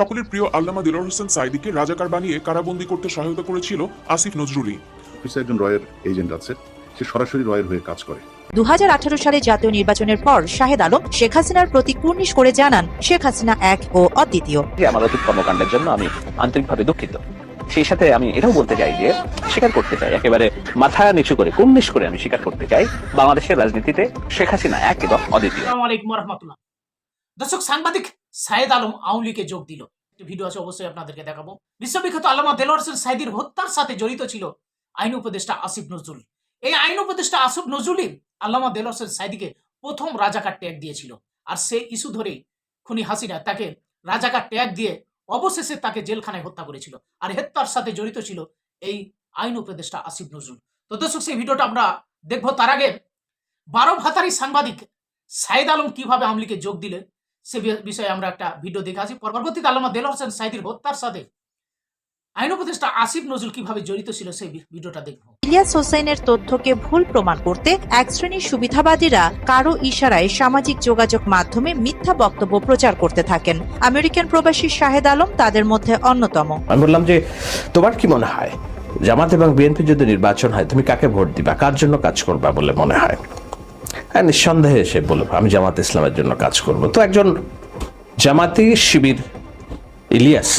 সকলের প্রিয় আল্লামা দিলর হোসেন সাইদিকে রাজাকার বানিয়ে কারাবন্দি করতে সহায়তা করেছিল আসিফ নজরুলি অফিসে একজন রয়ের এজেন্ট আছে সে সরাসরি রয়ের হয়ে কাজ করে। দু সালে জাতীয় নির্বাচনের পর শাহেদ আলম শেখ হাসিনার প্রতি কুর্নিশ করে জানান শেখ হাসিনা এক ও অদ্বিতীয়। আমার অতীত কর্মকাণ্ডের জন্য আমি আন্তরিকভাবে দুঃখিত। সেই সাথে আমি এটাও বলতে চাই যে স্বীকার করতে চাই একেবারে মাথা নিচু করে কুন্নিশ করে আমি স্বীকার করতে চাই বাংলাদেশের রাজনীতিতে শেখ হাসিনা এক এবং অদ্বিতীয়। আসসালামু আলাইকুম দর্শক সাংবাদিক সাইদ আলম লীগে যোগ দিল। একটি ভিডিও আছে, অবশ্যই আপনাদেরকে দেখাবো। বিশ্ববিখ্যাত আল্লামা দেলোয়ার হোসেন সাইদির হত্যার সাথে জড়িত ছিল আইন উপদেষ্টা আসিফ নজরুল। এই আইন উপদেষ্টা আসিফ নজরুলই আল্লামা দেলোয়ার হোসেন সাইদিকে প্রথম রাজাকার ট্যাগ দিয়েছিল। আর সে ইস্যু ধরেই খুনি হাসিনা তাকে রাজাকার ট্যাগ দিয়ে অবশেষে তাকে জেলখানায় হত্যা করেছিল। আর হত্যার সাথে জড়িত ছিল এই আইন উপদেষ্টা আসিফ নজরুল। তো দর্শক, সেই ভিডিওটা আমরা দেখব তার আগে। বারো ভাতারি সাংবাদিক সাইদ আলম কীভাবে আমলিকে যোগ দিলেন সে বিষয়ে আমরা একটা ভিডিও দেখে আসি। পরবর্তীতে আল্লামা দেলোয়ার হোসেন সাইদির হত্যার সাথে আইন উপদেষ্টা আসিফ নজরুল কীভাবে জড়িত ছিল সেই ভিডিওটা দেখব। ইলিয়াস হোসেনের তথ্যকে ভুল প্রমাণ করতে এক শ্রেণির সুবিধাবাদীরা কারও ইশারায় সামাজিক যোগাযোগ মাধ্যমে মিথ্যা বক্তব্য প্রচার করতে থাকেন। আমেরিকান প্রবাসী শাহেদ আলম তাদের মধ্যে অন্যতম। আমি বললাম যে তোমার কি মনে হয়? জামাত এবং বিএনপি যদি নির্বাচন হয় তুমি কাকে ভোট দিবা? কার জন্য কাজ করবা বলে মনে হ্যাঁ? নিঃসন্দেহে সে বলব আমি জামাত ইসলামের জন্য কাজ করব। তো একজন জামাতি শিবির ইলিয়াস।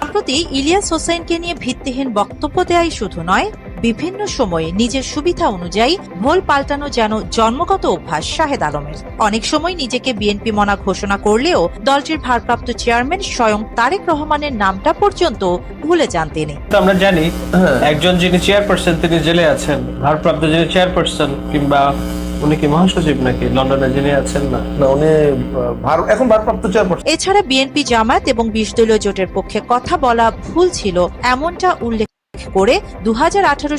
সম্প্রতি ইলিয়াস হোসেনকে নিয়ে ভিত্তিহীন বক্তব্য দেয়াই শুধু নয় বিভিন্ন সময়ে নিজের সুবিধা অনুযায়ী ভোল পাল্টানো যেন জন্মগত অভ্যাস শাহেদ আলমের। অনেক সময় নিজেকে বিএনপি মনা ঘোষণা করলেও দলটির ভারপ্রাপ্ত চেয়ারম্যান স্বয়ং তারেক রহমানের নামটা পর্যন্ত ভুলে যান তিনি। আমরা জানি একজন যিনি চেয়ারপারসন তিনি জেলে আছেন ভারপ্রাপ্ত যিনি চেয়ারপারসন কিংবা উনি কি মহাসচিব নাকি? লন্ডনে যিনি আছেন না। না উনি এখন ভারপ্রাপ্ত চেয়ারপারসন। এছাড়া বিএনপি জামায়াত এবং বিশ দলীয় জোটের পক্ষে কথা বলা ভুল ছিল এমনটা উল্লেখ করে দু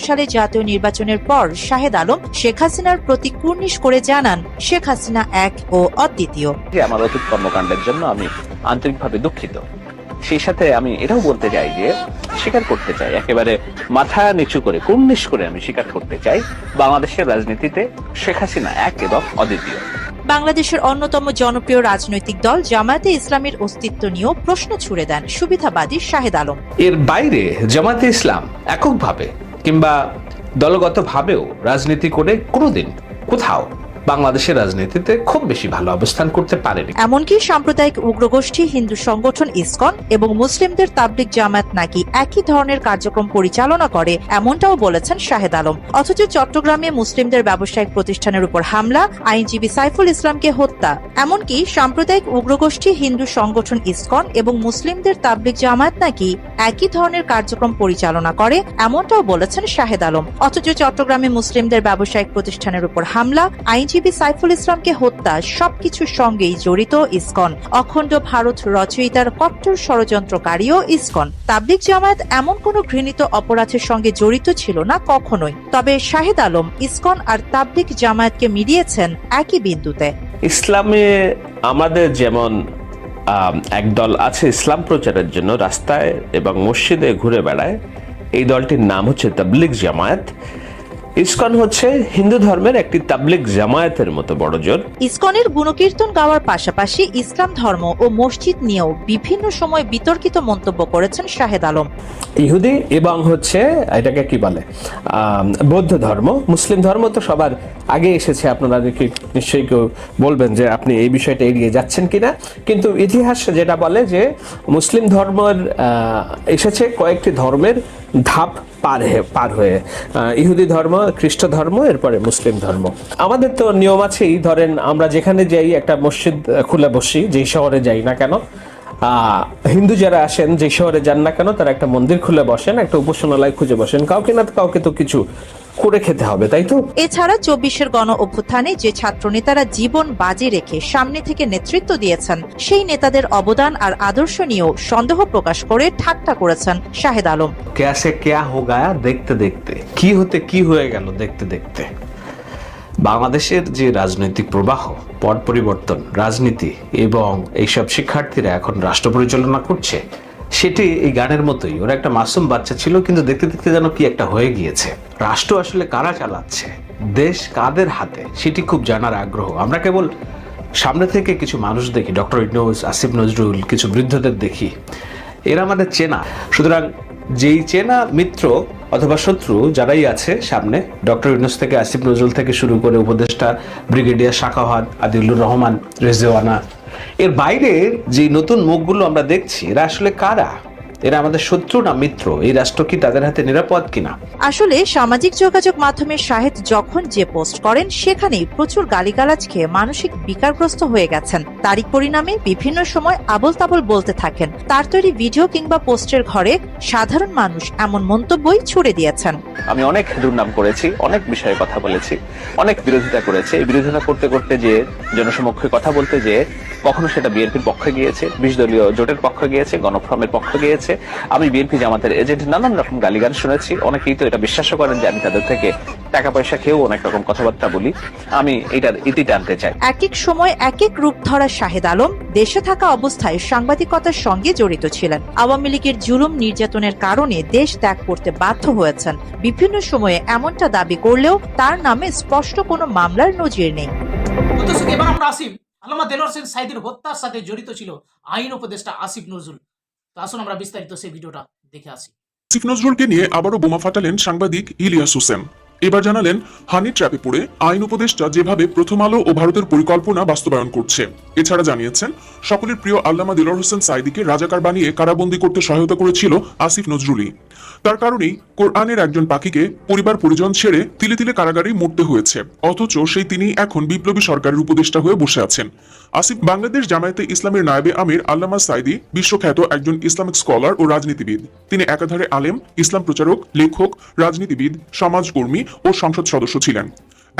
সালে জাতীয় নির্বাচনের পর শাহেদ আলম শেখ হাসিনার প্রতি কুর্নিশ করে জানান শেখ হাসিনা এক ও অদ্বিতীয়। আমার অতীত কর্মকাণ্ডের জন্য আমি আন্তরিকভাবে দুঃখিত। সেই সাথে আমি এটাও বলতে চাই যে স্বীকার করতে চাই। একেবারে মাথা নিচু করে কুন্নিশ করে আমি স্বীকার করতে চাই বাংলাদেশের রাজনীতিতে শেখ হাসিনা এক এবং অদ্বিতীয়। বাংলাদেশের অন্যতম জনপ্রিয় রাজনৈতিক দল জামায়াতে ইসলামের অস্তিত্ব নিয়েও প্রশ্ন ছুড়ে দেন সুবিধাবাদী শাহেদ আলম। এর বাইরে জামাতে ইসলাম এককভাবে কিংবা দলগতভাবেও রাজনীতি করে কোনোদিন কোথাও বাংলাদেশের রাজনীতিতে খুব বেশি ভালো অবস্থান করতে পারেনি। এমনকি সাম্প্রদায়িক উগ্রগোষ্ঠী হিন্দু সংগঠন ইসকন এবং মুসলিমদের তাবলিক জামায়াত নাকি একই ধরনের কার্যক্রম পরিচালনা করে, এমনটাও বলেছেন শাহেদ আলম। অথচ চট্টগ্রামে মুসলিমদের ব্যবসায়িক প্রতিষ্ঠানের উপর হামলা, আইনজীবী সাইফুল ইসলামকে হত্যা। এমনকি সাম্প্রদায়িক উগ্রগোষ্ঠী হিন্দু সংগঠন ইসকন এবং মুসলিমদের তাবলিক জামায়াত নাকি একই ধরনের কার্যক্রম পরিচালনা করে, এমনটাও বলেছেন শাহেদ আলম। অথচ চট্টগ্রামে মুসলিমদের ব্যবসায়িক প্রতিষ্ঠানের উপর হামলা, আইনজীবী সাইফুল ইসলামকে হত্যা, সবকিছুর সঙ্গেই জড়িত ইসকন। অখণ্ড ভারত রচয়িতার কট্টর ষড়যন্ত্রকারীও ইসকন। তাবলিক জামায়াত এমন কোনো ঘৃণিত অপরাধের সঙ্গে জড়িত ছিল না কখনোই। তবে শাহেদ আলম, ইসকন আর তাবলিক জামায়াতকে মিলিয়েছেন একই বিন্দুতে। ইসলামে আমাদের যেমন একদল আছে ইসলাম প্রচারের জন্য রাস্তায় এবং মসজিদে ঘুরে বেড়ায়, এই দলটির নাম হচ্ছে তাবলিগ জামায়াত। ইসকন হচ্ছে হিন্দু ধর্মের একটি তাবলিগ জামায়াতের মতো বড় জোর ইসকনের গুণকীর্তন গাওয়ার পাশাপাশি ইসলাম ধর্ম ও মসজিদ নিয়েও বিভিন্ন সময় বিতর্কিত মন্তব্য করেছেন শাহেদ আলম। ইহুদি এবং হচ্ছে এটাকে কি বলে বৌদ্ধ ধর্ম মুসলিম ধর্ম তো সবার আগে এসেছে আপনারা কি নিশ্চয়ই কেউ বলবেন যে আপনি এই বিষয়টা এড়িয়ে যাচ্ছেন কিনা। কিন্তু ইতিহাস যেটা বলে যে মুসলিম ধর্মের এসেছে কয়েকটি ধর্মের ধাপ পার হয়ে পার হয়ে। ইহুদি ধর্ম, খ্রিস্ট ধর্ম, এরপরে মুসলিম ধর্ম। আমাদের তো নিয়ম আছেই, ধরেন আমরা যেখানে যাই, একটা মসজিদ খুলে বসি, যেই শহরে যাই না কেন হিন্দু যারা আসেন যে শহরে যান না কেন, তারা একটা মন্দির খুলে বসেন, একটা উপাসনালয় খুঁজে বসেন। কাউকে না, কাউকে তো কিছু করে খেতে হবে তাই তো? এছাড়া চব্বিশের গণ অভ্যুত্থানে যে ছাত্রনেতারা জীবন বাজি রেখে সামনে থেকে নেতৃত্ব দিয়েছেন সেই নেতাদের অবদান আর আদর্শ নিয়েও সন্দেহ প্রকাশ করে ঠাট্টা করেছেন শাহেদ আলম। ক্যাসে কেয়া হো গায়া দেখতে দেখতে। কি হতে কি হয়ে গেল দেখতে দেখতে? বাংলাদেশের যে রাজনৈতিক প্রবাহ পট পরিবর্তন রাজনীতি এবং এইসব শিক্ষার্থীরা এখন রাষ্ট্র পরিচালনা করছে সেটি এই গানের মতোই। ওরা একটা মাসুম বাচ্চা ছিল, কিন্তু দেখতে দেখতে যেন কি একটা হয়ে গিয়েছে। রাষ্ট্র আসলে কারা চালাচ্ছে? দেশ কাদের হাতে? সেটি খুব জানার আগ্রহ। আমরা কেবল সামনে থেকে কিছু মানুষ দেখি, ডক্টর ইনোজ আসিফ নজরুল, কিছু বৃদ্ধদের দেখি। এরা আমাদের চেনা। সুতরাং যেই চেনা মিত্র অথবা শত্রু যারাই আছে সামনে, ডক্টর ইউনুস থেকে, আসিফ নজরুল থেকে শুরু করে উপদেষ্টা ব্রিগেডিয়ার শাখাহাত আদিলুর রহমান, রেজওয়ানা এর বাইরের যে নতুন মুখগুলো আমরা দেখছি এরা আসলে কারা? এরা আমাদের শত্রু না মিত্র? এই রাষ্ট্র কি তাদের হাতে নিরাপদ কিনা? আসলে সামাজিক যোগাযোগ মাধ্যমে শাহেদ যখন যে পোস্ট করেন সেখানেই প্রচুর গালিগালাজ খেয়ে মানসিক বিকারগ্রস্ত হয়ে গেছেন। তারই পরিণামে বিভিন্ন সময় আবল তাবল বলতে থাকেন। তার তৈরি ভিডিও কিংবা পোস্টের ঘরে সাধারণ মানুষ এমন মন্তব্যই ছুড়ে দিয়েছেন। আমি অনেক দুর্নাম করেছি অনেক বিষয়ে কথা বলেছি অনেক বিরোধিতা করেছি। এই বিরোধিতা করতে করতে যে জনসমক্ষে কথা বলতে যে কখনো সেটা বিএনপির পক্ষে গিয়েছে বিশ দলীয় জোটের পক্ষে গিয়েছে গণফ্রমের পক্ষে গিয়েছে। আমি বিএনপি জামাতের এজেন্ট নানান রকম গালিগান শুনেছি। অনেকেই তো এটা বিশ্বাসও করেন যে আমি তাদের থেকে টাকা পয়সা খেয়েও অনেক রকম কথাবার্তা বলি। আমি এটার ইতি টানতে চাই। এক এক সময় এক এক রূপ ধরা শাহেদ আলম দেশে থাকা অবস্থায় সাংবাদিকতার সঙ্গে জড়িত ছিলেন। আওয়ামী লীগের জুলুম নির্যাতনের কারণে দেশ ত্যাগ করতে বাধ্য হয়েছেন। বিভিন্ন সময়ে এমনটা দাবি করলেও তার নামে স্পষ্ট কোনো মামলার নজির নেই। এবার আমরা আসিফ আল্লামা দেলোয়ার হোসেন সাইদের হত্যার সাথে জড়িত ছিল আইন উপদেষ্টা আসিফ নজরুল। তো আসুন আমরা বিস্তারিত সেই ভিডিওটা দেখে আসি। আসিফ নজরুলকে নিয়ে আবারও বোমা ফাটালেন সাংবাদিক ইলিয়াস হোসেন। এবার জানালেন হানি ট্র্যাপে পড়ে আইন উপদেষ্টা যেভাবে প্রথম আলো ও ভারতের পরিকল্পনা বাস্তবায়ন করছে। এছাড়া জানিয়েছেন, সকলের প্রিয় আল্লামা দিলর হোসেন সাইদিকে রাজাকার বানিয়ে কারাবন্দি করতে সহায়তা করেছিল আসিফ নজরুলই। তার কারণেই কোরআনের একজন পাখিকে পরিবার পরিজন ছেড়ে তিলে তিলে কারাগারেই মরতে হয়েছে। অথচ সেই তিনি এখন বিপ্লবী সরকারের উপদেষ্টা হয়ে বসে আছেন। আসিফ বাংলাদেশ জামায়াতে ইসলামের নায়েবে আমির আল্লামা সাইদি বিশ্বখ্যাত একজন ইসলামিক স্কলার ও রাজনীতিবিদ। তিনি একাধারে আলেম, ইসলাম প্রচারক, লেখক, রাজনীতিবিদ, সমাজকর্মী ও সংসদ সদস্য ছিলেন।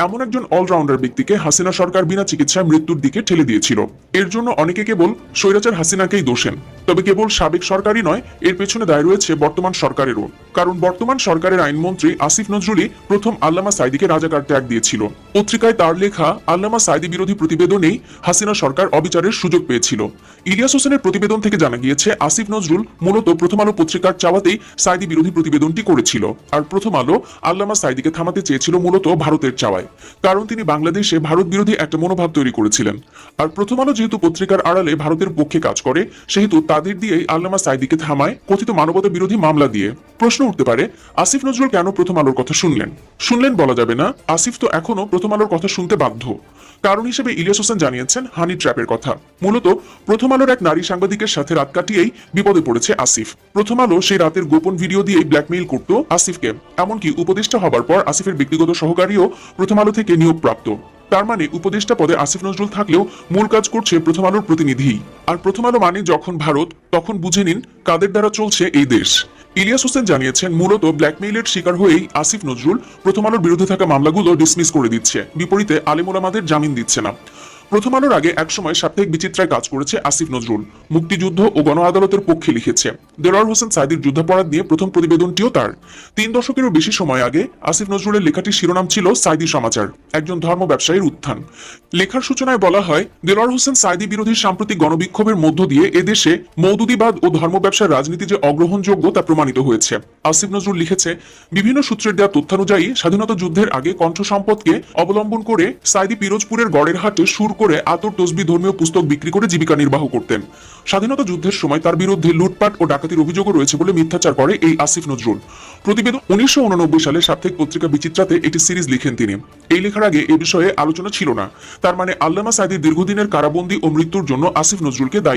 এমন একজন অলরাউন্ডার ব্যক্তিকে হাসিনা সরকার বিনা চিকিৎসায় মৃত্যুর দিকে ঠেলে দিয়েছিল। এর জন্য অনেকে কেবল স্বৈরাচার হাসিনাকেই দোষেন। তবে কেবল সাবেক সরকারই নয়, এর পেছনে দায় রয়েছে বর্তমান সরকারেরও। কারণ বর্তমান সরকারের আইনমন্ত্রী আসিফ নজরুলই প্রথম আল্লামা সাইদিকে রাজাকার ত্যাগ দিয়েছিল। পত্রিকায় তার লেখা, আল্লামা সাইদি বিরোধী প্রতিবেদনেই হাসিনা সরকার অবিচারের সুযোগ পেয়েছিল। ইলিয়াস হোসেনের প্রতিবেদন থেকে জানা গিয়েছে, আসিফ নজরুল মূলত প্রথম আলো পত্রিকার চাওয়াতেই সাইদি বিরোধী প্রতিবেদনটি করেছিল। আর প্রথম আলো আল্লামা সাইদিকে থামাতে চেয়েছিল মূলত ভারতের চাওয়ায়। কারণ তিনি বাংলাদেশে ভারত বিরোধী একটা মনোভাব তৈরি করেছিলেন। আর প্রথম আলো যেহেতু পত্রিকার আড়ালে ভারতের পক্ষে কাজ করে, সেহেতু তাদের দিয়েই আল্লামা সাইদিকে থামায় কথিত মানবতা বিরোধী মামলা দিয়ে। প্রশ্ন উঠতে পারে, আসিফ নজরুল কেন প্রথম আলোর কথা শুনলেন? শুনলেন বলা যাবে না, আসিফ তো এখনও প্রথম আলোর কথা শুনতে বাধ্য। কারণ হিসেবে ইলিয়াস হোসেন জানিয়েছেন, হানি ট্র্যাপের কথা। মূলত প্রথম আলোর এক নারী সাংবাদিকের সাথে রাত কাটিয়েই বিপদে পড়েছে আসিফ। প্রথম আলো সেই রাতের গোপন ভিডিও দিয়েই ব্ল্যাকমেইল করত আসিফকে। এমনকি উপদেষ্টা হবার পর আসিফের ব্যক্তিগত সহকারীও প্রথম আলো থেকে নিয়োগপ্রাপ্ত। তার মানে উপদেষ্টা পদে আসিফ নজরুল থাকলেও মূল কাজ করছে প্রথম আলোর প্রতিনিধি। আর প্রথম আলো মানে যখন ভারত, তখন বুঝে নিন কাদের দ্বারা চলছে এই দেশ। ইলিয়াস হোসেন জানিয়েছেন, মূলত ব্ল্যাকমেইলের শিকার হয়েই আসিফ নজরুল প্রথম আলোর বিরুদ্ধে থাকা মামলাগুলো ডিসমিস করে দিচ্ছে। বিপরীতে আলিমুলামাদের জামিন দিচ্ছে না। প্রথম আলোর আগে একসময় সাপ্তাহিক বিচিত্রায় কাজ করেছে আসিফ নজরুল। মুক্তিযুদ্ধ ও গণ আদালতের পক্ষে লিখেছে। দেলোয়ার হোসেন সাইদির যুদ্ধাপরাধ নিয়ে প্রথম প্রতিবেদনটিও তার। তিন দশকেরও বেশি সময় আগে আসিফ নজরুলের লেখাটির শিরোনাম ছিল সাইদি সমাচার, একজন ধর্ম ব্যবসায়ীর উত্থান। লেখার সূচনায় বলা হয়, দেলোয়ার হোসেন সাইদি বিরোধী সাম্প্রতিক গণবিক্ষোভের মধ্য দিয়ে এদেশে মৌদুদিবাদ ও ধর্ম ব্যবসার রাজনীতি যে অগ্রহণযোগ্য তা প্রমাণিত হয়েছে। আসিফ নজরুল লিখেছে, বিভিন্ন সূত্রের দেওয়া তথ্যানুযায়ী স্বাধীনতা যুদ্ধের আগে কণ্ঠ সম্পদকে অবলম্বন করে সাইদি পিরোজপুরের গড়ের হাটে সুর করে আতর তসবি ধর্মীয় পুস্তক বিক্রি করে জীবিকা নির্বাহ করতেন। স্বাধীনতা যুদ্ধের সময় তার বিরুদ্ধে লুটপাট ও ডাকাতির অভিযোগও রয়েছে বলে মিথ্যাচার করে এই আসিফ নজরুল। প্রতিবেদন উনিশশো উননব্বই সালে সাপ্তাহিক পত্রিকা বিচিত্রাতে একটি সিরিজ লিখেন তিনি। এই লেখার আগে এ বিষয়ে আলোচনা ছিল না। তার মানে আল্লামা সাইদির দীর্ঘদিনের কারাবন্দী ও মৃত্যুর জন্য আসিফ নজরুলকে দায়ী